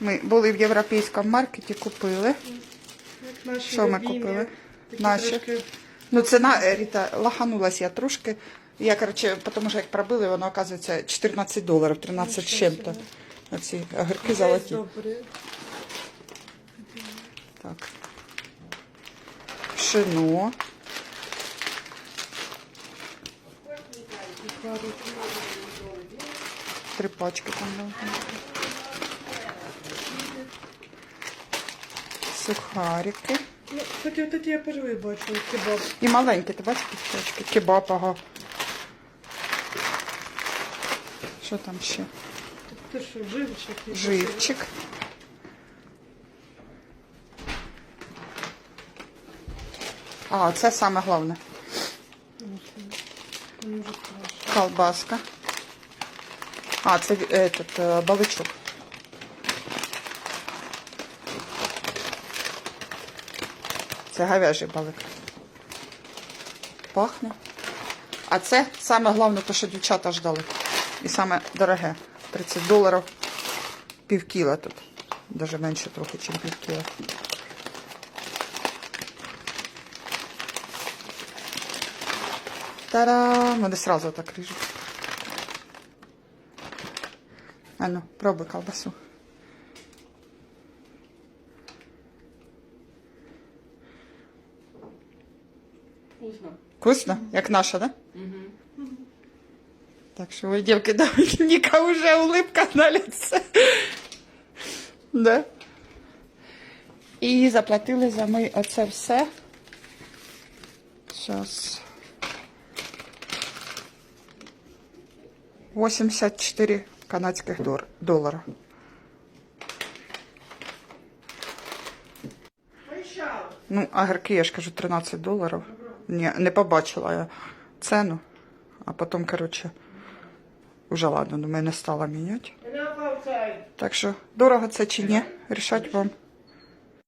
Ми були в європейському маркеті, купили. Наші Що ми купили? такі Наші. трошки Ну, ціна, е, Ріта, лаханулась я трошки. Я, коротше, тому що як пробили, воно, оказується, 14 доларів, 13 з чим-то. Оці огірки золоті. добрі. Так. Пшено. Три пачки там. да. Сухарики. Ну, от я перший бачу кебаб. І маленькі, ти бачиш пачки? Кебаб, ага. Що там ще? Ти що, живчик? якийсь? Живчик. А, це саме головне. Страшно. Колбаска. А, це этот, е, баличок. Це говяжий балик. Пахне. А це саме головне, те, що дівчата ждали. І саме дороге. 30 доларів пів кіла тут. Даже менше трохи, ніж пів кіла. Та-дам! Вони сразу так ріжуть. А ну, пробуй колбасу. Вкусно. Вкусно? Як наша, да? Так що ви, дівки, да, Ніка уже улыбка на лице. Да? І заплатили за ми оце все. Зараз. 84 канадських долара. Ну, огірки, я ж кажу, 13 доларів. Ні, не побачила я цену, А потім, коротше, вже ладно, думаю, не стала міняти. Так що, дорого це чи ні, рішать вам.